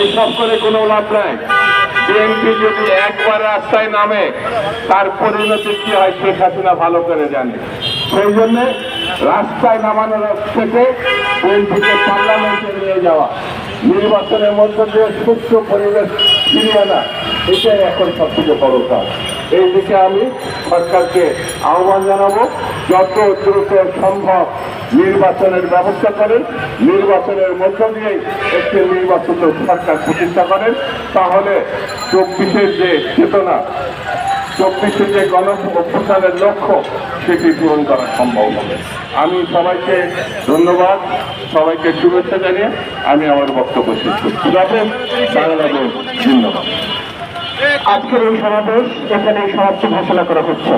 এইসব করে কোনো লাভ নাই। বিএনপি যদি একবার রাস্তায় নামে, তার পরিণতি কি হয় শেখ হাসিনা ভালো করে জানে। সেই জন্য রাস্তায় নামানোর থেকে বিএনপিকে পার্লামেন্টে নিয়ে যাওয়া, নির্বাচনের মধ্য দিয়ে সুস্থ পরিবেশ ফিরিয়ে আনা, এটাই এখন সবথেকে বড় কাজ। এই দিকে আমি সরকারকে আহ্বান জানাব, যত দ্রুত সম্ভব নির্বাচনের ব্যবস্থা করেন, নির্বাচনের মধ্য দিয়ে একটি নির্বাচিত সরকার প্রতিষ্ঠা করেন, তাহলে চব্বিশের যে চেতনা, চব্বিশের যে গণ অভ্যুত্থানের লক্ষ্য, সেটি পূরণ করা সম্ভব হবে। আমি সবাইকে ধন্যবাদ, সবাইকে শুভেচ্ছা জানিয়ে আমি আমার বক্তব্য শেষ করছি। বাংলাদেশ ধন্যবাদ। আজকের এই সমাবেশ এখানে সমাপ্তি ঘোষণা করা হচ্ছে।